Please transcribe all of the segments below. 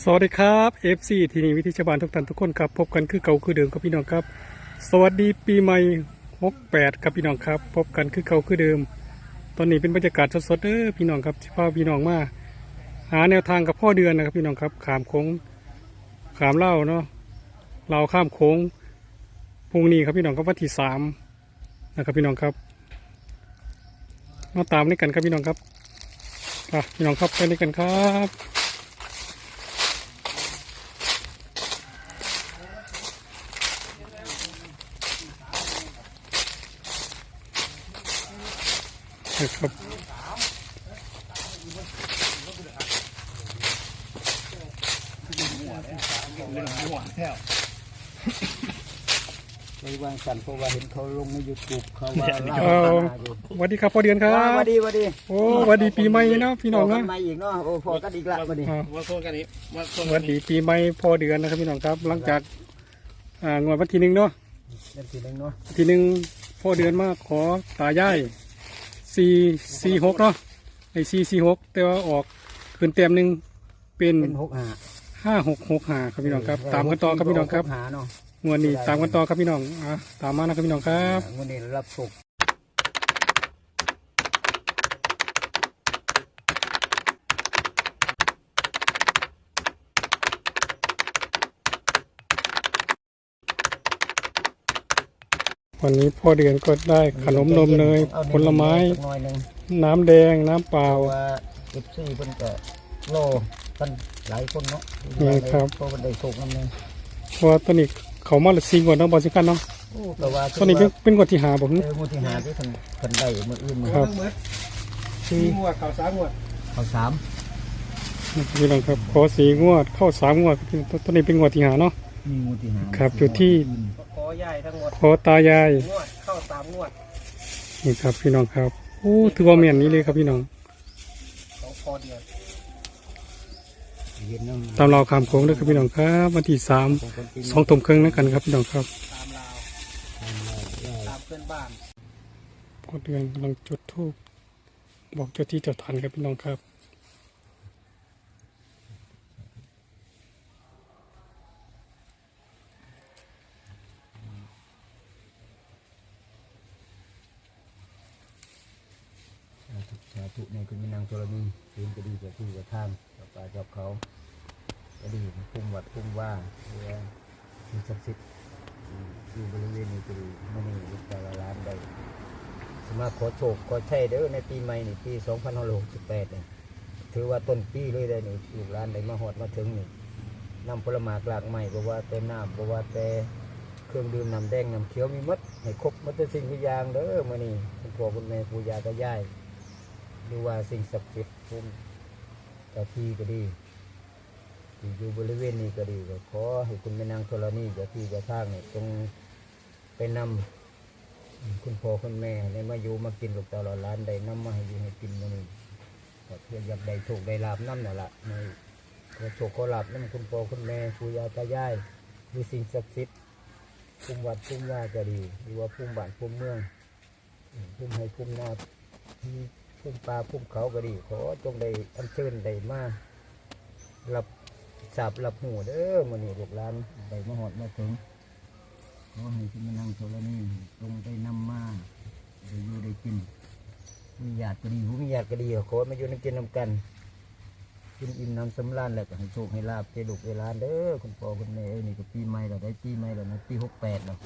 สวัสดีครับ FC ทีนี้วิธีชาวบ้านทุกท่านทุกคนครับ พบกันคือเก่าคือเดิมครับพี่น้องครับ สวัสดีปีใหม่ 68 ครับพี่น้องครับ พบกันคือเก่าคือเดิม ตอนนี้เป็นบรรยากาศสดๆเด้อพี่น้องครับที่พาพี่น้องมา หาแนวทางกับพ่อเดือนนะครับพี่น้องครับขามโค้งขามเล่าเนาะเราข้ามโค้งพรุ่งนี้ครับพี่น้องครับวันที่สามนะครับพี่น้องครับมาตามนี่กันครับพี่น้องครับพี่น้องครับไปนี่กันครับ นะครับในวางสันเพราะว่าเห็นเขาลงในยูทูบเขาว่าเล่าเอ่ออยู่สวัสดีครับพ่อเดือนครับว้าสวัสดีสวัสดีโอ้สวัสดีปีใหม่เนาะพี่น้องกัเนาะนมาอีกเนาะโอ้พอกันอีกละวันนี้อ่า มาโซนกันนี้มาโซนสวัสดีปีใหม่พ่อเดือนนะครับพี่น้องครับ หลังจากอ่างวดวันที่หนึ่งเนาะเดือนที่หนึ่งเนาะวันที่หนึ่งพ่อเดือนมาขอตายาย สี่สี่หกเนาะในสี่สี่หกแต่ว่าออกขึ้นเต็มหนึ่งเป็นเป็นหกหาห้าหกหกห้าครับพี่น้องครับ ตามกันต่อครับพี่น้องครับหาเนาะงวดนี้ตามกันต่อครับพี่น้องอะตามมานะครับพี่น้องครับ วันนี้รับสุก วันนี้พ่อเดือนก็ได้ขนมนมเนยอาผลไม้สักหน่อยหนึ่งน้ำแดงน้ำเปล่าเพราะว่าเอฟซีเพิ่นก็โลกันหลายคนเนาะนี่ครับเพราะมันได้โชคน้ำหนึงเพราะว่าตัวนี้เขามาละซีกว่าน้องบอลสิกันเนาะโอ้แต่ว่าตัวนี้เป็นเป็นกว่าที่หาผมเออมูที่หาที่เพิ่นเพิ่นได้มื้ออื่นมื้อครับที่งวดข่าวสามงวดเขาสามพี่น้องครับขอสีงวดเข้าสามงวดตัวตัวนี้เป็นงวดที่หาเนาะ มีมูที่หาครับอยู่ที่ขอใหญ่ทั้งหมดขอตายายงวดเข้าสามงวดนี่ครับพี่น้องครับโอ้ถือว่าเมียนนี้เลยครับพี่น้องของพอเดียวเห็นน้ำตามเราคำโค้งด้วยครับพี่น้องครับวันที่สามของคนกินสองทุ่มครึ่งนะกันครับพี่น้องครับตามลาวตามเพื่อนบ้านพอเดือนกำลังจุดธูปบอกเจ้าที่เจ้าทานครับพี่น้องครับ สา ธุในคุณนางธรณีคืนก็ดีกับที่กับทางกับปลากับเขาก็ดีพุ่มวัดพุ่มว่าเรือมีศักดิ์สิทธิ์อยู่บริเวณนี้ก็ดีไม่นี่ลูกตาละล้านได้สมาขอโชคขอใช่เด้อในปีใหม่นี่ปี2568เนี่ยถือว่าต้นปีเลยได้นี่ลูกหลานได้มาหอดมาถึงนี่นำผลไม้กลากใหม่บอกว่าแต่น้ำบอกว่าแต่เครื่องดื่มน้ำแดงน้ำเขียวมีหมดให้ครบหมดทุกสิ่งทุกอย่างเด้อมื้อนี้คุณพ่อคุณแม่ปู่ย่าตายาย หรือว่าสิ่งศักดิ์สิทธิ์ภูมิเจ้าที่ก็ดีที่อยู่บริเวณนี้ก็ดีก็ขอให้คุณแม่นางธรณีเจ้าที่เจ้าทางเนี่ยจงไปนำคุณพ่อคุณแม่ในมาอยู่มากินลูกตาหลานหลานได้นำมาให้อยู่ให้กินมานี่ก็เพื่ออยากได้โชคได้ลาบน้ำนั่แหละในขอโชคขอลาบน้ำคุณพ่อคุณแม่ปู่ย่าตายายหรือสิ่งศักดิ์สิทธิ์ภูมิวัดภูมิว่าก็ดีหรือว่าภูมิบ้านภูมิเมืองภูมิให้ภูมินาที่ พุ่มปลาพุ่มเขาก็ดี ขอจงได้อัญเชิญได้มารับสาบรับหูเด้อมื้อนี้ลูกหลานได้มาหอดมาถึงขอให้ที่มานั่งโซลนี่จงได้นำมาได้อยู่ได้กินมีญาติก็ดีผู้มีญาติก็ดีขอมาอยู่ในกินน้ำกันกินอิ่มน้ำสำราญแล้วก็ให้โชคให้ลาบเจลูกเวลานเด้อคุณพ่อคุณแม่เอ้ยนี่ก็ปีใหม่แล้วได้ปีใหม่แล้วนะปีหกแปดแล้ว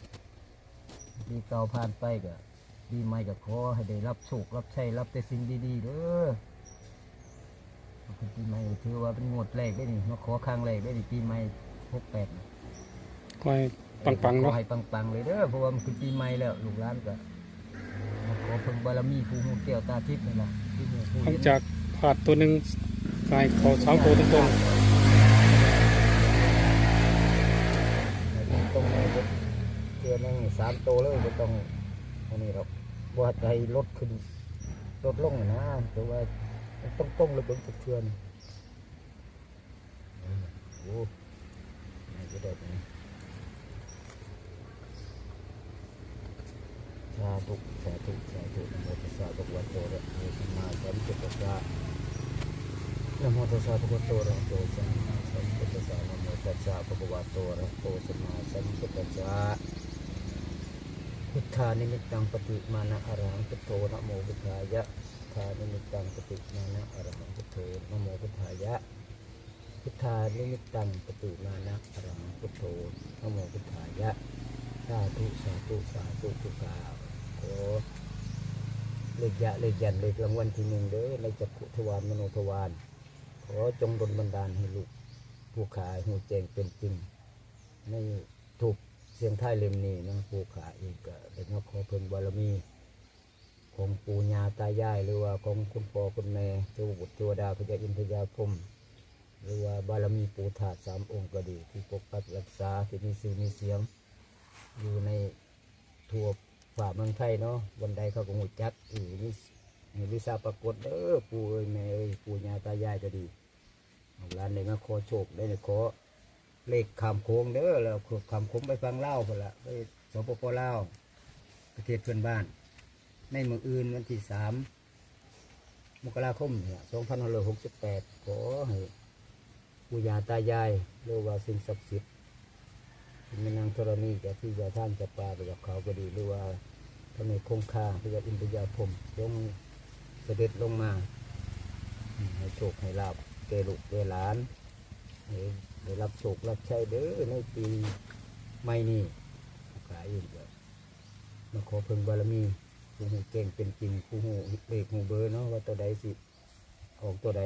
ปีเก่าผ่านไปก็ ปีใหม่ก็ขอให้ได้รับโชครับใช้รับแต่สิ่งดีๆเด้อเป็นปีใหม่ถือว่าเป็นงวดแรกได้นี่มาขอครั้งแรกได้นี่ปีใหม่หกแปดคอยปังๆขอเนาะให้ปังๆเลยเด้อเพราะว่ามันคือปีใหม่แล้วลูกหลานก็มาขอเพิ่งบารมีผู้หูแก้วตาทิพย์นี่แหละที่หูผู้หลังเห็นจากผ่านตัวหนึ่งกายเขาสามตัวตรงตรงตรงๆเลยเทือนึงสามโตวเลยก็ต้องอันนี้หรอก ว่าใจลดขึ้นลดลงนะแต่ว่าต้องตรงๆเลยเบิ่งทุกเทือนโอ้นี่ก็ได้ตรงนี้สาธุสาธุสาธุนโมตัสสะภะคะวะโตอะระหะโตสัมมาสัมพุทธัสสะนโมตัสสะภะคะวะโตอะระหะโตสัมมาสัมพุทธัสสะคะวะโตอะระหะโตสัมมาสัมพุทธัสสะ พุทธานิมิตังปฏิมานะอรหังพุทโธนะโมพุทธายะพุทธานิมิตังปฏิมานะอรหังพุทโธนะโมพุทธายะ พุทธานิมิตังปฏิมานะอรหังพุทโธนะโมพุทธายะสาธุสาธุสาธุทุกาวขอเลขยะเลขยันเลขรางวัลที่หนึ่งเด้อในจักขุทวารมโนทวารขอจงดลบันดาลให้ลูกผู้ขายหูแจงเป็นจริงในถูก เสียงท้ายเล่มนี้นะผู้ขาเองก็ได้มาขอเพิ่นบารมี ของปู่ย่าตายายหรือว่าของคุณพ่อคุณแม่เทวบุตรเทวดาพระเจ้าอินทยาพรมหรือว่าบารมีปูถาดสามองค์ก็ดีที่ปกปักรักษาที่มีสื่อมีเสียง อยู่ในทั่วฝ่าเมืองไทยเนาะวันใดเขาก็หูจักอือมีมีวิชาปรากฏเด้อปูเอ้ยแม่เอ้ยปู่ย่าตายายก็ดีเอาหลานได้มาขอโชคได้เลยขอ เลขคำโค้งเด้อแล้วคำโค้งไปฟังเล่าวพุ่นละไปสปปลาประเทศเพื่อนบ้าน ในเมืองอื่นวันที่สามมกราคมเนี่ยสองพันห้าร้อยหกสิบแปดขอให้ปู่ย่าตายายหรือว่าสิ่งศักดิ์สิทธิ์มีนางธรณีจะที่จะท่านจะปลาไปกับเขาก็ดีหรือว่าพระเนคงคาพระยาอินทยาพรมลงเสด็จลงมาให้โชคให้ลาบแก่ลูกแก่หลานให้ ได้รับโชครับใช้เด้อในปีใหม่นี้ขายอยู่ก็มาขอเพิ่งบารมีผู้หูเก่งเป็นจริงผู้หูเลขหูเบอร์เนาะว่าตัวใดสิออกตัวใด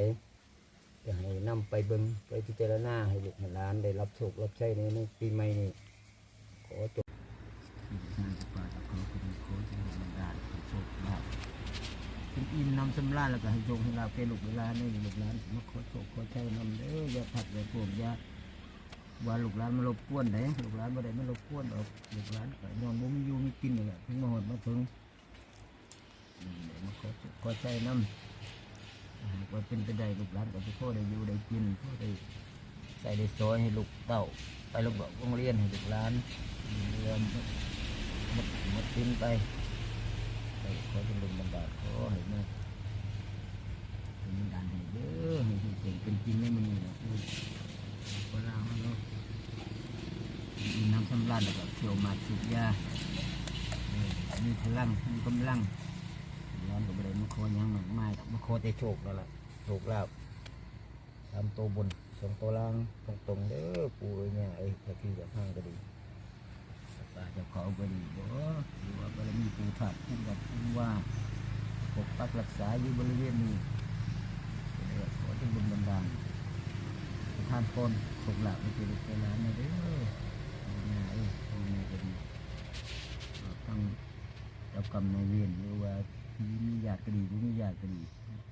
จะให้นำไปเบิงไปพิจารณาให้ลูกหลานได้รับโชครับใช้ในในปีใหม่นี้ขอจบอคุณขอจะให้บรรดาลโชคลาภเป็นอิ่มนำสำราญแล้วก็ให้โชคให้ลาภแก่ลูกเวลาในลูกหลานมาขอโชคขอใช้นำเด้ออย่าผัดอย่าพวกอย่า ว่าลูกหลานมารบกวนไหนลูกหลานบ่ได้มารบกวนออกลูกหลานก็นอนบ่มีอยู่มีกินนี่แหละถึงมาหดมาถึงมาขอโชคขอใช้ำว่าเป็นไปได้ลูกหลานก็จะพ่อได้อยู่ได้กินพ่อได้ใส่ได้ซอยให้ลูกเต้าไปลูกบอกโรงเรียนให้ลูกหลานเรียนมดมดสิ้นไปไปขอเป็นลุงบรรดาลขอให้แมาเป็นบรรดาลให้เด้อให้เก่งเป็นจริงในมือนี้นะ คือเวลามันเนาะมีน้ำสำราญแล้วก็เที่ยวมาสูบยาเออมีพลังมีกำลังร้อนก็ไม่ได้มาขอหยังมากมายดอกมาขอแต่โชคแล้วล่ะโชคลาภทำตัวบนสองตัวล่างตรงตรงเด้อปูเนี่ยเอ้ยถ้าที่จะห้างก็ดีตาจะขอก็ดีบ่หรือว่าบารมีปูถาดพุ่งกับพุ่งว่าปกปักรักษาอยู่บริเวณนี้ขอที่บุญบันดาล ทานพรโชคลาภไปเจริญเจริญนะเด้อปู่เนี่ยเอ้ยปู่เนี่ยก็ดีเราตั้งเจ้ากรรมนายเวรหรือว่าที่มีญาติก็ดีหรือไม่ญาติก็ดี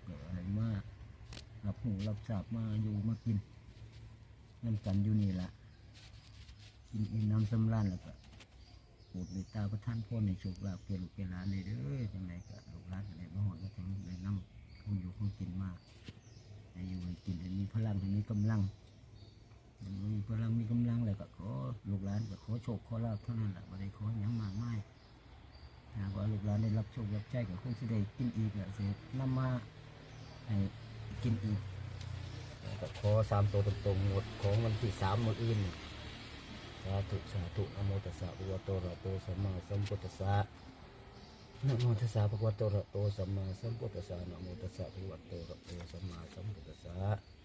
เกิดอะไรมารับหูรับทราบมาอยู่มากินนั่นกันอยู่นี่ละกินอิ่มน้ำสำราญแล้วก็โปรดเมตตาประทานพรในโชคลาภเกลูกเกหลานในเด้อจังไรก็ลูกหลานก็ได้มาหอดมาถึงได้นำคงอยู่คงกินมากให้อยู่ให้กินให้มีพลังให้มีกำลังให้ มีพลังมีกำลังแล้วก็ขอลูกหลานก็ขอโชคขอลาภเท่านั้นแหละไม่ได้ขอหยังมากมายหากว่าลูกหลานได้รับโชครับใช้ก็คงจะได้กินอีกแหละเสร็จนำมาให้กินอีกก็ขอสามตัวตรงๆหมดของวันที่สามหมดอื่นสาธุสาธุนโมตัสสะภะคะวโตระโตสัมมาสัมพุทธัสสะนะโมตัสสะภะคะวะโตระโตสัมมาสัมพุทธัสสะนะโมตัสสะภะคะวะโตระโตสัมมาสัมพุทธัสสะ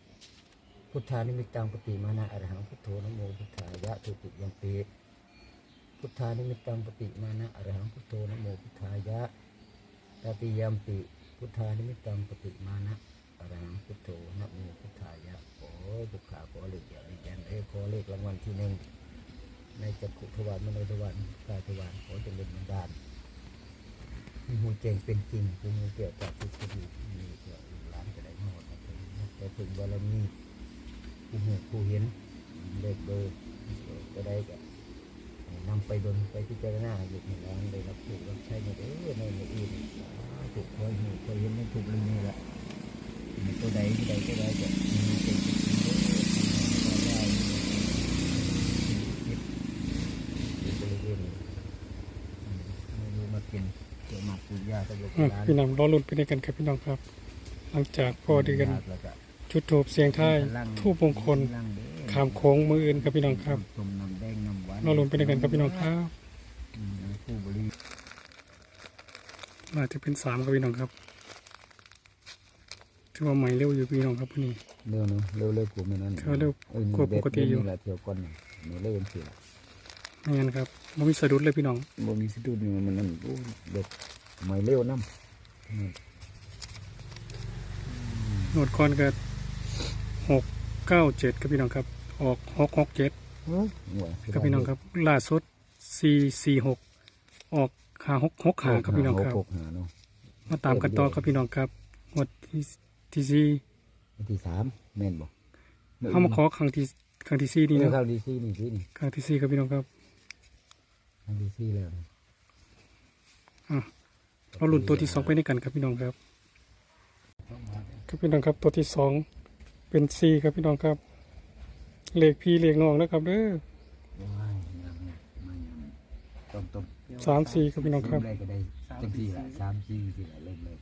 พุทธานิมิตังปฏิมานะอรหังพุทโธนโมพุทธายะทุติยมปีพุทธานิมิตังปฏิมานะอรหังพุทโธนโมพุทธายะตติยมปิพุทธานิมิตังปฏิมานะอรหังพุทโธนโมพุทธายะขอบุคคาขอเลขใหญ่เลขแดงเอ้ขอเลขรางวัลที่หนึ่งในจักขุทวารมโนทวารกายทวารขอเจริญบันดาลมีหูเจงเป็นจริงมีหูเกี่ยวกับทุกข์ดีมีเกี่ยวกับร้านจะได้หมดแต่ถึงบารมี ผู้หูผู้เห็นเลขเบอร์ก็ได้กับนำไปดนไปพิจารณาอยู่ในร้านได้รับถูกรับใช้ในเออในในอื่นถูกคอยหูคอยเห็นไม่ถูกเลยนี่แหละมีตัวใดที่ใดก็ได้จะมีเป็นสิ่งที่ได้ได้คิดอยู่บริเวณนี้ไม่รู้มากินเกี่ยวกับปุญญากับลูกอะหลานพี่น้องรอลุ้นไปด้วยกันครับพี่น้องครับ หลังจากพอดีกันแล้วก็ จุดทูบเสียงท้ายทูบมงคลล่างเด้อคขามโค้งมืออื่นครับพี่น้องครับต้มน้ำแดงน้ำหวานเราลุ้นไปด้วยกันครับพี่น้องครับอืมผู้บริน่าจะเป็นสามครับพี่น้องครับถือว่าใหม่เร็วอยู่พี่น้องครับพวกนี้เร็วเนอะเร็วเร็วกว่ามันนั้นเขาเร็วออนี่กว่าปกติอยู่แบบนี่แหละเที่ยวก่อนนี่นี่เร็วสิละไม่งั้นครับมันมีสะดุดเลยพี่น้องบ่มีสะดุดนี่มันนั่นโอ้เด็กไม่เร็วน้ำอืมโนดก่อนก็ หกเก้าเจ็ดครับพี่น้องครับ ออกหกหกเจ็ดเฮ้ยหัวครับพี่น้องครับ ล่าสุดสี่สี่หกออกหาหกหกหาครับพี่น้องครับหกหาเนาะมาตามกันต่อครับพี่น้องครับงวดที่ที่สี่วันที่สามแม่นบ่เข้ามาขอครั้งที่ครั้งที่สี่นี่นี่นะเข้าดีซี่นี่สินี่ครั้งที่สี่ครับพี่น้องครับเข้าดีซี่แล้วอะเราลุ้นตัวที่สองไปด้วยกันครับพี่น้องครับครับพี่น้องครับตัวที่สอง เป็นสี่ครับพี่น้องครับ เลขพี่เลขน้องนะครับเด้อว้ายยังมันยังต้มต้มสามสี่ครับพี่น้องครับเริ่มแรกก็ได้จังสี่ละสามสี่สี่ละเริ่มแรก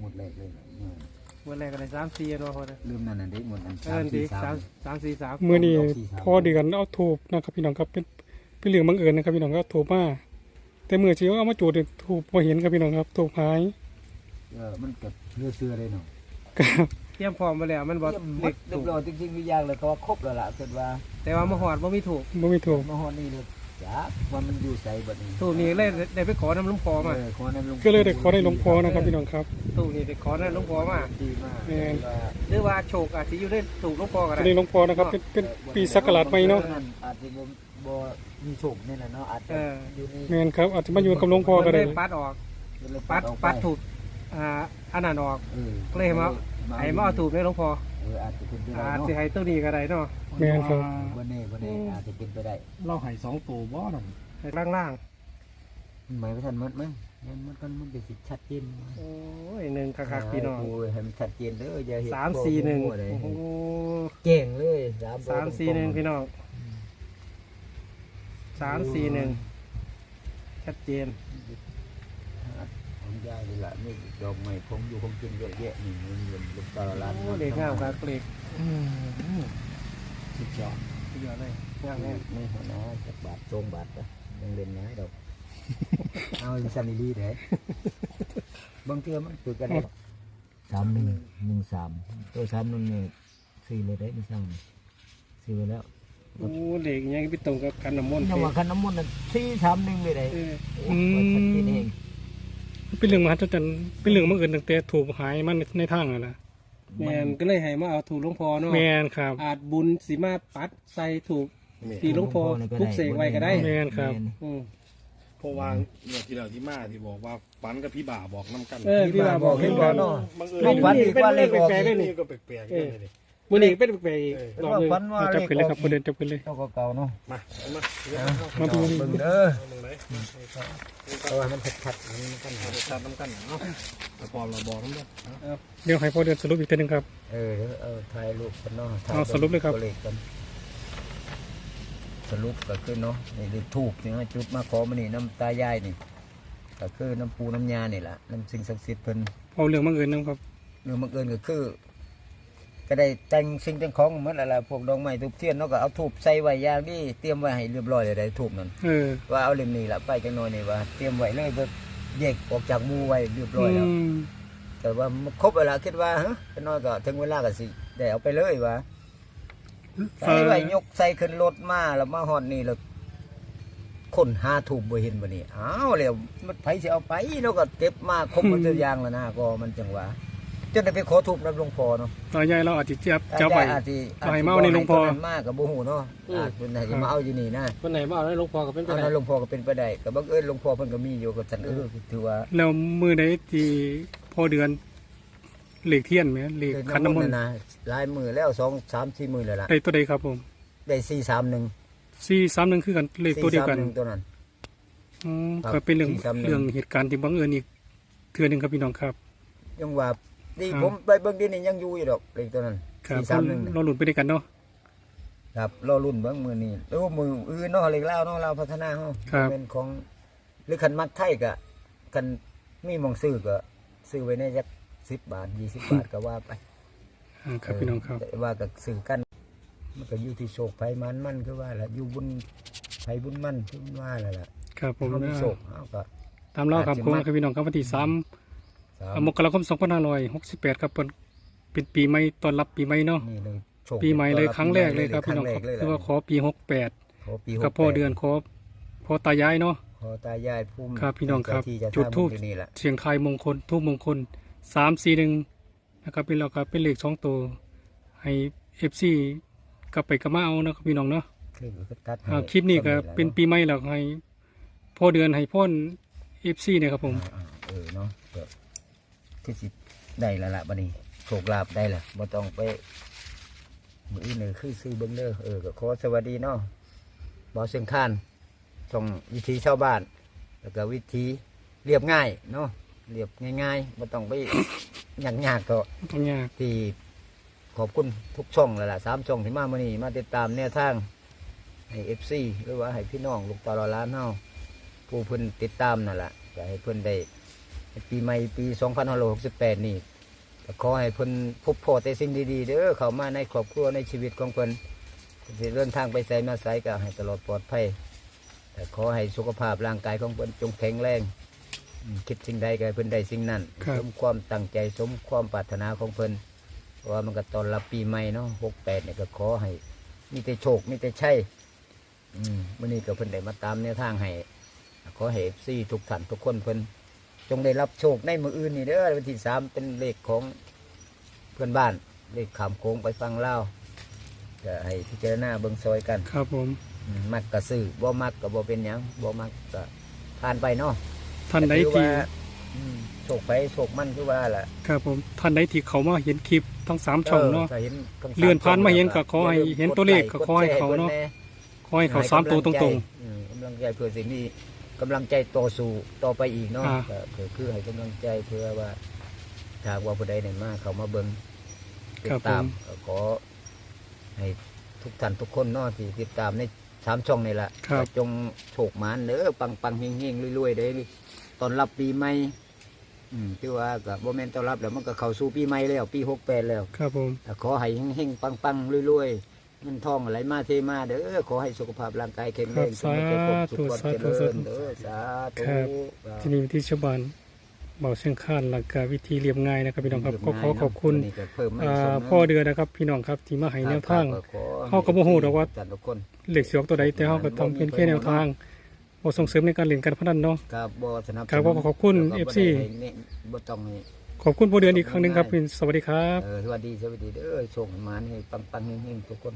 หมดแรกเลยล่ะเนี่ยวันแรกก็ได้สามสี่เนาะพอดีลืมนั่นน่ะเด็กหมดอันเอสามอดีสี่สาสามมสามสี่สามเมื่อนี้ออกสี่สามพอเดือนเอาถูกนะครับพี่น้องครับเป็นเป็นเรื่องบังเอิญนะครับพี่น้องครับถูกมาแต่เมื่อที่เอามาจูดเนี่ยถูกพอเห็นครับพี่น้องครับถูกหายเออมันกับเลือเสือเลยเนาะครับเต รียมพร้อมมาแล้ว มันบอเรียบหมเล็ดกเรียถูบกร้อยจริงๆมีอย่างเลยก็ว่าครบแล้วล่ะเกิดว่าแต่ว่ามาหอดว่าไม่ถูกบ่มีถูก มาฮอดนี่เลยจ้าว่ามันอยู่ใส่บัดนี้ถูกนี่เลยได้ไปขอน้ำหลุงพอมาเออขอน้ำลงก็เลยได้ขอได้หลวงพ่อนะครับพี่น้องครับ ถูกนี่ได้ขอน้ำหลุงพอมาดีมากแม่นว่า หรือว่าโชคอาจจะอยู่ได้ถูกหลุงพอก็ก็ได้ ได้หลวงพ่อนะครับเป็นเป็นปีศักราชใหม่เนาะอาจจะบ่บ่มีโชคนี่แหละเนาะอาจจะอยู่ในแม่นครับอาจจะมาอยู่กับหลวงพ่อก็ได้เพิ่นเลยปัดออก ปัดปัดถูกอ่าอันนั้นออกเออก็เลยมา ไอ้มาเอาถูกได้หลุงพอเอออาจจะเป็นไปได้อาจเนาะจะให้ตัวนี้ก็ได้เนาะแม่นครับวันนี้วันนี้อาจจะเป็นไปได้เราใหายสองตัวบ่นั่นให้ล่างหมายว่าท่านมันมั้งมันมันกันมันเป็นสิชัดเจนๆโอ้ยหนึ่งคักๆพี่น้องโอ้ยให้มันชัดเจนเด้ออย่าเห็นสามสี่หนึ่งโอ้โอ้โหเก่งเลยสามสามสี่หนึ่งพี่น้องสามสี่หนึ่งชัดเจนของ ยายนี่แหละนี่ดอกไม้ผมอยู่ผมกินเยอะแยะนี่มันเงินลูกตาล้านโอ้เด็กงามครับเด็กสุดยอดสุดยอดเลยงามแน่ไม่หัวหน้าจากบาทสองบาทนะยังเล่นน้อยดอกเอาสันนิลีเด้บางเทื่อมันคือกันได้สามหนึ่งหนึ่งสามตัวสามหนึ่งนี่สี่เลยได้ไม่ใช่สี่ไปแล้วโอ้เด็กยังไปตรงกับคันน้ำมนต์ยังว่าคันน้ำมันต์น่ะสี่สามหนึ่งเลยได้เออโอ้ยชัดเจนเอง เป็นเรื่องมหัศจรรย์เป็นเรื่องบังเอิญตั้งแต่ถูกหายมันในทางนั่นแหละแมนก็เลยให้มาเอาถูกหลวงพ่อเนาะแม่นครับ อาจบุญสีมาปัดใส่ถูก ที่หลวงพ่อทุกเสกไว้ก็ได้ แม่นครับ อืม เพราะว่าเนี่ยที่เราที่มาที่บอกว่าฝันกับพี่บ่าบอกน้ำกันเออพี่ว่าบอกเห็เห็นนบ่บ่เนาะ บังเอิลูกฝันญอีกว่าเลขออกแปลกๆได้นี่นี่ก็แปลกๆกันเลยดิ มื้อนี้เป็นแปลกๆอีกรอบว่าหนึงฝันว่าจับขึ้นเลยครับประเด็นจับขึ้นเลยเจ้าเก่าๆเนาะมาเอามามาดูเบิ่งเด้อเอาตรงไหนเอาให้มันชัดๆมันกันเอาไปตัดน้ำกันเนาะเอาพร้อมเราบอกน้ำเนาะเดี๋ยวให้พ่อเดินสรุปอีกทีหนึงครับ เออเดี๋ยวเอาถ่ายรูปกันเนาะถ่ยเอาสรุปเลยครับ ตัวเลขกันสรุปก็คือเนาะนี่เลขทูบนี่นะจุดมาขอมานี่น้ำตายายนี่ก็คือน้ำปูน้ำยานี่แหละน้ำสิ่งศักดิ์สิทธิ์เพิ่นเอาเรื่องบังเอิญนะครับ เรื่องบังเอิญก็คือ ก็ได้แต่งสิ่งแต่งของเหมือนอะไรพวกดอกไม้ทูบเทียนเนาะก็เอาทูบใส่ไว้อย่างนี้เตรียมไว้ให้เรียบร้อยเลยได้ทูบนั่นเออว่าเอาเล่มนี้ละไปจังหน่อยนี่ว่า เตรียมไว้เลยเบิดแยกออกจากหมู่ไว้เรียบร้อยแล้วอืมแต่ว่ามันครบเวลาคิดว่าฮะจังน้อยก็ถึงเวลาก็สิได้เอาไปเลยว่าใส่ไว้ยกใส่ขึ้นรถมาแล้วมาฮอดนี่แล้วคนหาถูกบ่เห็นบ่นี่อ้าวแล้วมันไผสิเอาไปเนาะก็เก็บมาครบหมดทุกอย่างแล้วนะก็มันจังว่า จนได้ไปขอถูกนำหลวงพ่อเนาะตายายเราอาจจะจับจับไว้อาจสิเอาให้มาเอาในหลวงพ่อาให้ตัวนั้นมากกับบ่ฮู้เนาะอาจเพิ่นให้สิมาเอาอยู่นี่นะวันไหนมาเอาได้หลวงพ่อก็เป็นไปเอาได้นั้นหลวงพ่อก็เป็นไปได้ก็บังเอิญหลวงพ่อเพิ่นก็มีอยู่ก็จันเออถือว่าแล้วมือใดที่พอเดือนเหล็กเทียนไหมเหล็กขันน้ำมนต์นะหลายมือแล้วสองสามสี่มือเลยล่ะได้ตัวใดครับผมได้สี่สามหนึ่งสี่สามหนึ่งคือกันเลขตัวเดียวกัน431ตัวนั้นอ๋อครับก็เป็นเรื่อง431เรื่องเหตุการณ์ที่บังเอิญอีกเทื่อหนึงครับพี่น้องครับยังว่า นี่ครับ ผมไปเบิ่งดินี่ยังอยู่อยู่ดอกเลขตัวนั้นครับสี่สามหนึ่งเราหลุดไปด้วยกันเนาะ ครับรอรุ่นเบิ่งมือนี้แล้วมืออื่นเนาะเลขลาวเนาะลาวพัฒนาเฮาครับ เป็นของหรือคันมักไทยก็คันมีหมองซื้อก็ซื้อไว้ในจัก10บาท20บาทก็ว่าไป อ่าครับพี่น้องครับ แต่ว่าก็ซื้อกัน มันก็อยู่ที่โศกไผมันมันคือว่าล่ะอยู่บุญไผบุญมันคือว่าล่ะล่ะครับผมเฮามีนะโศกเฮาก็ ตามเล่าครับอาจจะโค้งมักนะครับพี่น้องครับวันที่สามสา มอ่ามกราคม2568 ครับเป็นเป็นปีใหม่ต้อนรับปีใหม่เนาะนี่เลยโศกปีใหม่เลยครั้งแรกเลยครับพี่น้องครับงแเลยคือว่าขอปีขอปี68กับพ่อเดือนขอพ่อตายายเนาะขอตายายภูมิครับพี่น้องครับเจ้าที่เจ้าจุดทางธูปที่นี่แหละเสียงทายมงคลทูบมงคลสามสี่หนึ่งนะครับเป็นเราครับเป็นเลขสองตัวให้เอฟซีกลับไปกลับมาเอานะครับพี่น้องเนาะคลิปก็ตัดให้อ่าคลิปนี้ก็ทำแหละเป็นปีใหม่แล้วให้พ่อเดือนให้พ่อนเอฟซีเนี่ยครับผมอ่าๆเออเนาะก็ ที่สิได้และละบัดนี้โชคลาภได้ละบ่ต้องไปมืออื่นเลยคือซื้อเบิ้งเด้อเออก็ขอสวัสดีเนาะบอเสียงคานส่งวิธีชาวบ้าน แล้วก็วิธีเรียบง่ายเนาะเรียบง่ายๆบ่ต้องไปยากๆก็ต้องยากที่ขอบคุณทุกช่องเลยล่ะสามช่องที่มามื่อนี้มาติดตามแนวทางให้เอฟซีหรือว่าให้พี่น้องลูกตาลอล้านเฮาผู้เพิ่นติดตามนั่นแหละจะให้เพิ่นได้ใน ปีใหม่ปี2568 นี่ก็ขอให้เพิ่นพบพอแต่สิ่งดีๆเด้อเข้ามาในครอบครัวในชีวิตของเพิ่นเพิ่นสิเดินทางไปไสมาไสก็ให้ตลอดปลอดภัยแต่ขอให้สุขภาพร่างกายของเพิ่นจงแข็งแรงอืมคิดสิ่งใดก็ให้เพิ่นได้สิ่งนั้นครับสมความตั้งใจสมความปรารถนาของเพิ่นเพราะว่ามันก็ตอนรับปีใหม่เนาะหกแปดเนี่ยก็ขอให้มีแต่โชคมีแต่ใช่อืมวันนี้ก็เพิ่นได้มาตามแนวทางให้ขอให้ซีทุกท่านทุกคนเพิ่น จงได้รับโชคในมืออื่นนี่เด้อวันที่สามเป็นเลขของเพื่อนบ้าน เลขขามโค้งไปฟังเล่าวจะให้พิจารณาเบิ่งซอยกันครับผมอืมมักกะซื้อบ่มักก็บ่เป็นหยังบ่มักก็ผ่านไปเนาะท่านใดแต่ถือที่ว่าอืมโชคไปโชคมันคือว่าล่ะครับผมท่านใดที่เขามาเห็นคลิปทั้งสามช่องเนาะ ถ้ห็ทั้งสเลื่อนผ่านมาเห็นก็ขอให้ย่าลืมเห็นตัวเลขดไค์ก็ขอให้กดแชร์เขาเนาะพิ่แขอให้เขาสามตัวตรงอืมกำลังใจเพื่อสิ่งนี้ กำลังใจต่อสู้ต่อไปอีกเนาะอ่าก็ก็คือให้กำลังใจเพื่อว่าถ้าว่าผู้ใดเนี่ยมาเขามาเบิ่งติดตามก็ขอให้ทุกท่านทุกคนเนาะที่ติดตามในสามช่องนี่แหละครับก็จงโชคหมานเด้อปังปังๆเฮงเฮงๆรวยๆเด้อตอนรับปีใหม่อืมที่ว่ากับโมเมนต์ต้อนรับแล้วมันก็เข้าสู่ปีใหม่แล้ว ปีหกแปดแล้วๆครับผมแต่ขอให้เฮงๆปังๆรวยๆ เงินทองไหลมาเทมาเด้อขอให้สุขภาพร่างกายแข็งแรงครับสมบูรณ์สุขสาธุความเจริสาธุญเด้อสาธุครับที่นี่วิธีชาวบ้านเบาเชียงคานหลักการวิธีเรียบง่ายนะครับพี่น้องครับก็ขอขอบคุณนี่ก็เพิ่มมาอ่าสมพ่อเดือนนะครับ พี่น้องครับที่มาให้แนวทางครับขอเขาก็บ่ฮู้ดอกว่าท่านทุกคนเหล็กเสียกตัวใดแต่เขาก็ทำเพียงแค่แนวทางบ่ส่งเสริมในการเล่นการพนันเนาะครับบ่สนับสครับนุนขอบคุณแล้วก็ FC บ่ได้ให้เนี่ยบ่ต้องให้ขอบคุณพ่อเดือนอีกครั้งหนึ่งครับสวัสดีครับเออสวัสดีสวัสดีเด้อส่งหมานให้ปังๆเฮงๆทุกคน